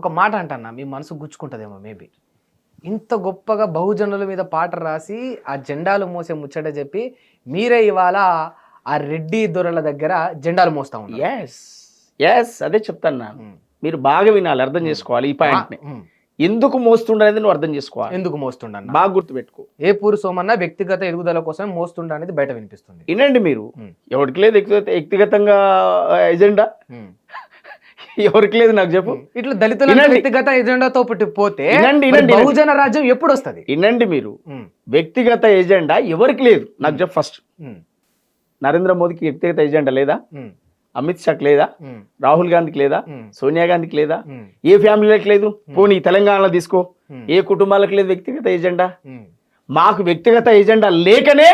ఒక మాట అంటన్నా మీ మనసు గుచ్చుకుంటుందేమో మేబీ ఇంత గొప్పగా బహుజనుల మీద పాట రాసి ఆ జెండాలు మోసే ముచ్చట చెప్పి మీరే ఇవాళ ఆ రెడ్డి దొరల దగ్గర జెండాలు మోస్తా ఉన్నారు. ఎస్ ఎస్ అదే చెప్తాను. మీరు బాగా వినాలి అర్థం చేసుకోవాలి ఈ పాయింట్ని. ఎందుకు మోస్తుండనేది నువ్వు అర్థం చేసుకోవాలి. ఎందుకు మోస్తుండన్న? బాగా గుర్తుపెట్టుకో. ఏ పూరు సోమన్న వ్యక్తిగత ఎదుగుదల కోసం మోస్తుండ అనేది బయట వినిపిస్తుంది. వినండి మీరు. ఎవరికి లేదు వ్యక్తిగత వ్యక్తిగతంగా ఎజెండా. ఎవరికి లేదు నాకు చెప్పు. ఇట్లా దళితుల. వ్యక్తిగత ఎజెండాతో పోతే బహుజన రాజ్యం ఎప్పుడు వస్తుంది? వినండి మీరు. వ్యక్తిగత ఎజెండా ఎవరికి లేదు? నాకు చెప్పు ఫస్ట్ నరేంద్ర మోదీకి వ్యక్తిగత ఎజెండా లేదా? అమిత్ షాకి లేదా? రాహుల్ గాంధీకి లేదా? సోనియా గాంధీకి లేదా? ఏ ఫ్యామిలీలకు లేదు? పోనీ తెలంగాణలో తీసుకో. ఏ కుటుంబాలకు లేదు వ్యక్తిగత ఎజెండా? మాకు వ్యక్తిగత ఎజెండా లేకనే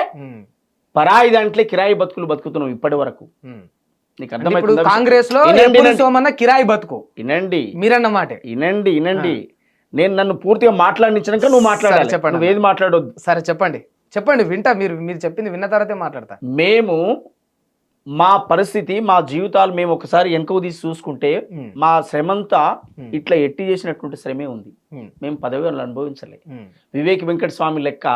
పరాయి దాంట్లో కిరాయి బతుకులు బతుకుతున్నాం ఇప్పటి వరకు. నీకు కాంగ్రెస్లో. సోమన్న కిరాయి బతుకు వినండి మీరన్న మాట వినండి వినండి నేను నన్ను పూర్తిగా మాట్లాడించినాక నువ్వు మాట్లాడాలి చెప్పండి. నువ్వు ఏది మాట్లాడొద్దు సరే చెప్పండి చెప్పండి వింటా మీరు మీరు చెప్పింది విన్న తర్వాతే మాట్లాడతా మేము మా పరిస్థితి మా జీవితాలు మేము ఒకసారి వెనకకు తీసి చూసుకుంటే. మా శ్రమంతా. ఇట్లా ఎట్టి చేసినటువంటి శ్రమే ఉంది. మేము పదవి అనుభవించలే. వివేక్ వెంకట స్వామి లెక్క.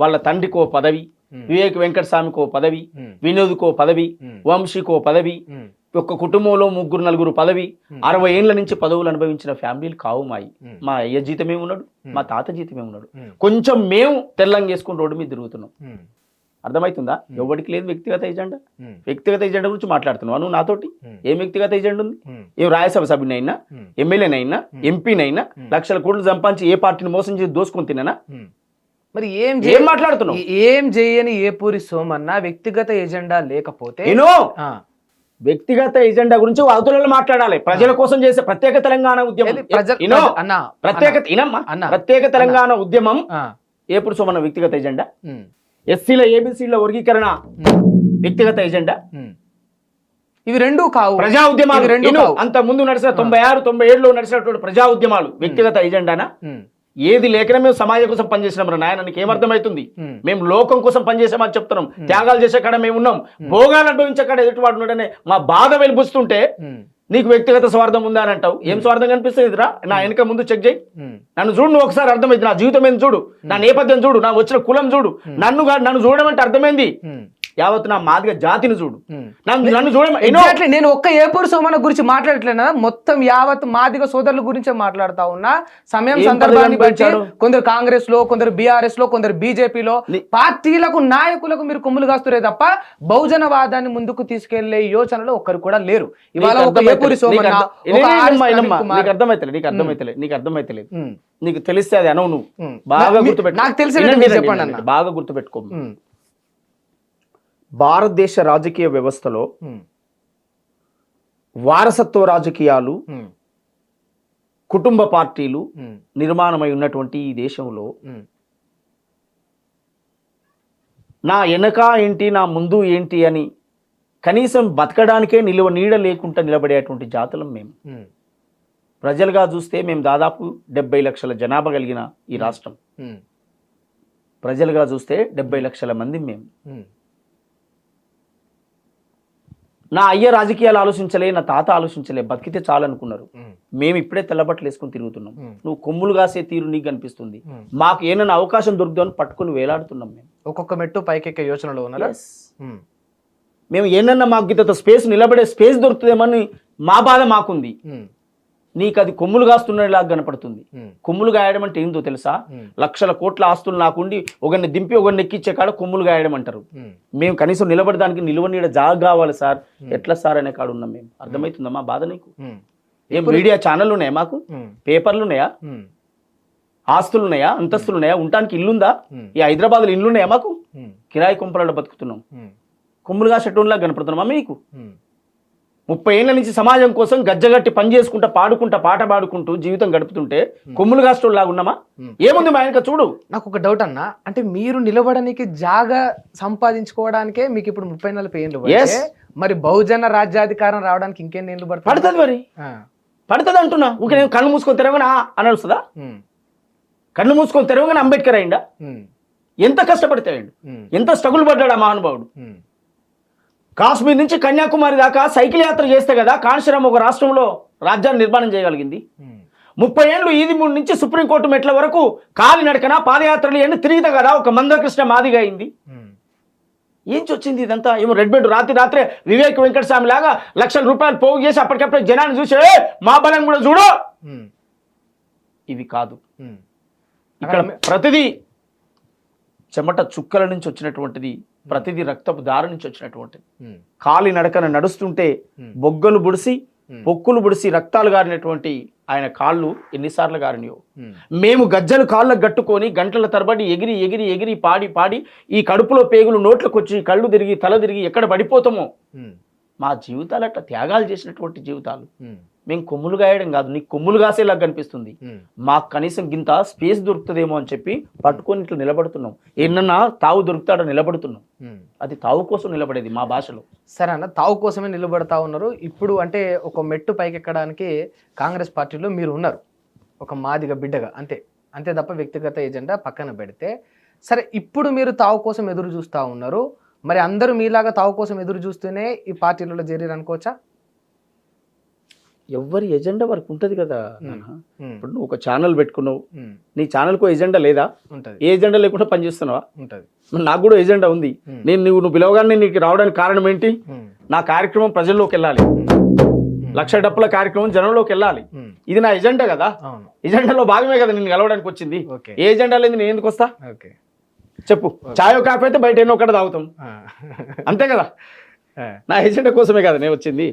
వాళ్ళ తండ్రికో పదవి ఉమ్. వివేక్ వెంకట స్వామికో పదవి ఉమ్. వినోద్కో పదవి ఉమ్. వంశీకో పదవి ఉమ్. ఒక కుటుంబంలో ముగ్గురు నలుగురు పదవి. అరవై ఏళ్ళ నుంచి పదవులు అనుభవించిన ఫ్యామిలీలు కావు మాయి. మా అయ్య జీతమే ఉన్నాడు. మా తాత జీతమే ఉన్నాడు. కొంచెం మేము తెల్లంగా చేసుకుని రోడ్డు మీద తిరుగుతున్నాం. అర్థమవుతుందా ఎవరికి లేదు వ్యక్తిగత ఎజెండా. వ్యక్తిగత ఎజెండా గురించి మాట్లాడుతున్నావు నువ్వు నాతోటి. ఏం వ్యక్తిగత ఎజెండా ఉంది. ఏం రాజ్యసభ సభ్యునైనా. ఎమ్మెల్యేనైనా ఎంపీనైనా. లక్షల కోట్లు సంపాదించి ఏ పార్టీని మోసం చేసి దోసుకొని తిన్నానా ఉమ్. మరి ఏం ఏం మాట్లాడుతున్నావు? ఏ- చేయని ఏ పూరి సోమన్న వ్యక్తిగత ఎజెండా లేకపోతే నేను. వ్యక్తిగత ఎజెండా గురించి అవతలలో మాట్లాడాలి. ప్రజల కోసం చేసే ప్రత్యేక తెలంగాణ ఉద్యమం. అన్న ప్రత్యేక ఇనమ్మా. అన్న. ప్రత్యేక తెలంగాణ ఉద్యమం. ఎప్పుడు సోమన్న వ్యక్తిగత ఎజెండా. ఎస్సీల ఏబిసిల వర్గీకరణ. వ్యక్తిగత ఎజెండా. ఇవి రెండూ కావు. ప్రజా ఉద్యమాలు. రెండు అంత ముందు నడిచిన తొంభై ఆరు తొంభై ఏడులో నడిచినటువంటి ప్రజా ఉద్యమాలు వ్యక్తిగత ఎజెండానా. ఏది లేకనే మేము సమాజం కోసం పనిచేసినాం రా నాయన నీకు ఏమర్థమవుతుంది. మేము లోకం కోసం పనిచేసామని చెప్తున్నాం. త్యాగాలు చేసే కాడ మేము ఉన్నాం. భోగాలు అనుభవించే కాడ ఎదుటివాడు ఉన్నాడనే మా బాధ వెలిపిస్తుంటే. నీకు వ్యక్తిగత స్వార్థం ఉందా అని అంటావు. ఏం స్వార్థం కనిపిస్తుంది రా నా వెనక ముందు చెక్ చేయి. నన్ను చూడు నువ్వు ఒకసారి అర్థమైంది. నా జీవితం ఏంది చూడు. నా నేపథ్యం చూడు. నా వచ్చిన కులం చూడు. నన్ను నన్ను చూడడం అంటే అర్థమైంది. యావత్ నా మాదిగ జాతిని చూడు. నన్ను Exactly. నేను ఒక్క ఏపూరు సోమన గురించి మాట్లాడట్లేనా మొత్తం యావత్ మాదిగ సోదరుల గురించే మాట్లాడుతా ఉన్నా సమయం సందర్భాన్ని బట్టి? కొందరు కాంగ్రెస్లో కొందరు బీఆర్ఎస్లో కొందరు బీజేపీలో పార్టీలకు నాయకులకు మీరు కొమ్ములు కాస్తురే తప్ప బహుజనవాదాన్ని ముందుకు తీసుకెళ్ళే యోచనలో ఒక్కరు కూడా లేరు ఇవాళ ఒక ఏపూరి. సోమన్న నీకు అర్థమైతలే నీకు అర్థమైతలే నీకు అర్థమైతలేదు. నీకు తెలిస్తే అది అనవు నువ్వు. బాగా గుర్తుపెట్టు నాకు. అన్న. బాగా గుర్తుపెట్టుకో. భారతదేశ రాజకీయ వ్యవస్థలో ఉమ్. వారసత్వ రాజకీయాలు ఉమ్. కుటుంబ పార్టీలు ఉమ్. నిర్మాణమై ఉన్నటువంటి ఈ దేశంలో. నా వెనక ఏంటి నా ముందు ఏంటి అని కనీసం బతకడానికే నిలువ నీడ లేకుండా నిలబడేటువంటి జాతులం మేము. ప్రజలుగా చూస్తే మేము దాదాపు డెబ్బై లక్షల జనాభా కలిగిన ఈ రాష్ట్రం. ప్రజలుగా చూస్తే డెబ్బై లక్షల మంది మేము. నా అయ్య రాజకీయాలు ఆలోచించలే నా తాత ఆలోచించలే బతికితే చాలనుకున్నారు. మేము ఇప్పుడే తెల్లబట్టలు వేసుకుని తిరుగుతున్నాం. నువ్వు కొమ్ములు కాసే తీరు నీకు కనిపిస్తుంది ఉమ్. మాకు ఏమైనా అవకాశం దొరుకుతుందని పట్టుకుని వేలాడుతున్నాం మేము ఒక్కొక్క మెట్టు పైకెక్కే యోచనలో ఉన్నారా ఉమ్. మేము ఏమన్నా మాకు గిత్త స్పేస్ నిలబడే స్పేస్ దొరుకుతుందేమని మా బాధ మాకుంది. నీకు అది కొమ్ములు కాస్తున్నలాగా కనపడుతుంది. కొమ్ములు గాయడం అంటే ఏందో తెలుసా. లక్షల కోట్ల ఆస్తులు నాకుండి ఒకరిని దింపి ఒకరిని ఎక్కించే కాడ కొమ్ములు గాయడం అంటారు. మేము కనీసం నిలబడడానికి నిలువ నీడ జాగ కావాలి సార్ ఎట్లా సార్ అనే కాడ ఉన్నాం మేము అర్థమవుతుందా మా బాధ నీకు. ఏం మీడియా ఛానల్ ఉన్నాయా మాకు. పేపర్లు ఉన్నాయా. ఆస్తులు ఉన్నాయా అంతస్తులు ఉన్నాయా ఉండటానికి ఇల్లుందా. ఈ హైదరాబాద్లో ఇల్లు ఉన్నాయా మాకు. కిరాయి కుంపలలో బతుకుతున్నాం. కొమ్ములుగా షెట్టులా కనపడుతున్నామా మీకు. ముప్పై ఏళ్ళ నుంచి సమాజం కోసం గజ్జగట్టి పని చేసుకుంటా పాడుకుంటా పాట పాడుకుంటూ జీవితం గడుపుతుంటే కొమ్ములు లాగా ఉన్నామా. ఏముంది మా ఆయనక చూడు నాకు ఒక డౌట్ అన్న అంటే మీరు నిలబడడానికి జాగా సంపాదించుకోవడానికే మీకు ఇప్పుడు ముప్పై నలభై ఏళ్ళు మరి బహుజన రాజ్యాధికారం రావడానికి ఇంకెన్ని ఏళ్ళు పడుతుంది పడుతుంది మరి. పడుతుంది అంటున్నా ఊకే నేను కళ్ళు మూసుకొని తెరవగానే అని వస్తుందా. కళ్ళు మూసుకొని తెరవగానే అంబేద్కర్ అయిందా. ఎంత కష్టపడితే. ఎంత స్ట్రగుల్ పడ్డాడు ఆ మహానుభావుడు. కాశ్మీర్ నుంచి కన్యాకుమారి దాకా సైకిల్ యాత్ర చేస్తే కదా కాన్షిరామ్ ఒక రాష్ట్రంలో రాజ్యాన్ని నిర్మాణం చేయగలిగింది. ముప్పై ఏళ్ళు ఈది మూడు నుంచి సుప్రీంకోర్టు మెట్ల వరకు కాలి నడకన పాదయాత్రలు ఎన్ని తిరిగితే కదా ఒక మందకృష్ణ మాదిగా అయింది. ఉమ్, ఏంచి వచ్చింది ఇదంతా? ఏమో రెడ్ బెడ్ రాత్రి రాత్రే వివేక్ వెంకటస్వామి లాగా లక్షల రూపాయలు పోగు చేసి అప్పటికప్పుడు జనాన్ని చూసి "ఏ, మా బలం కూడా చూడు! ఇవి కాదు. ఇక్కడ ప్రతిదీ చెమట చుక్కల నుంచి వచ్చినటువంటిది ప్రతిదీ రక్తపు దారి నుంచి వచ్చినటువంటిది. కాలి నడకన నడుస్తుంటే. బొగ్గలు బుడిసి. పొక్కులు బుడిసి రక్తాలు గారినటువంటి ఆయన కాళ్ళు ఎన్నిసార్లు గారినాయో. మేము. గజ్జలు కాళ్ళకు గట్టుకొని గంటల తరబడి ఎగిరి ఎగిరి ఎగిరి పాడి పాడి ఈ కడుపులో పేగులు నోట్లకు వచ్చి కళ్ళు తిరిగి తల తిరిగి ఎక్కడ పడిపోతామో మా జీవితాలు అట్లా త్యాగాలు చేసినటువంటి జీవితాలు. మేము కొమ్ములు గాయడం కాదు నీకు కొమ్ములు కాసేలాగా కనిపిస్తుంది. మాకు కనీసం గింత స్పేస్ దొరుకుతుందేమో అని చెప్పి పట్టుకొని ఇట్లా నిలబడుతున్నాం. ఎన్నన్నా తావు దొరుకుతాడో నిలబడుతున్నాం. అది తావు కోసం నిలబడేది మా భాషలో. సరే అన్న తావు కోసమే నిలబడతా ఉన్నారు. ఇప్పుడు అంటే ఒక మెట్టు పైకెక్కడానికి కాంగ్రెస్ పార్టీలో మీరు ఉన్నారు. ఒక మాదిగ బిడ్డగా అంతే. అంతే తప్ప వ్యక్తిగత ఎజెండా పక్కన పెడితే. సరే ఇప్పుడు మీరు తావు కోసం ఎదురు చూస్తూ ఉన్నారు. మరి అందరూ మీలాగా తావు కోసం ఎదురు చూస్తూనే ఈ పార్టీలలో చేరారు అనుకోవచ్చా? ఎవరి ఎజెండా వరకు ఉంటుంది కదా ఇప్పుడు నువ్వు ఒక ఛానల్ పెట్టుకున్నావు. నీ ఛానల్కు ఎజెండా లేదా? ఏ ఎజెండా లేకుండా పనిచేస్తున్నావా? ఉంటది. నాకు కూడా ఎజెండా ఉంది. నేను నువ్వు నువ్వు పిలవగానే నీకు రావడానికి కారణం ఏంటి? నా కార్యక్రమం ప్రజల్లోకి వెళ్ళాలి. లక్ష డప్పుల కార్యక్రమం జనంలోకి వెళ్ళాలి. ఇది నా ఎజెండా కదా. ఎజెండాలో భాగమే కదా నేను కలవడానికి వచ్చింది. ఏ ఎజెండా లేదు నేను ఎందుకు వస్తా? ఓకే. చెప్పు. చాయో కాఫీ అయితే బయట ఎన్నో ఒకటి తాగుతాం. అంతే కదా. నా ఎజెండా కోసమే కదా నేను వచ్చింది.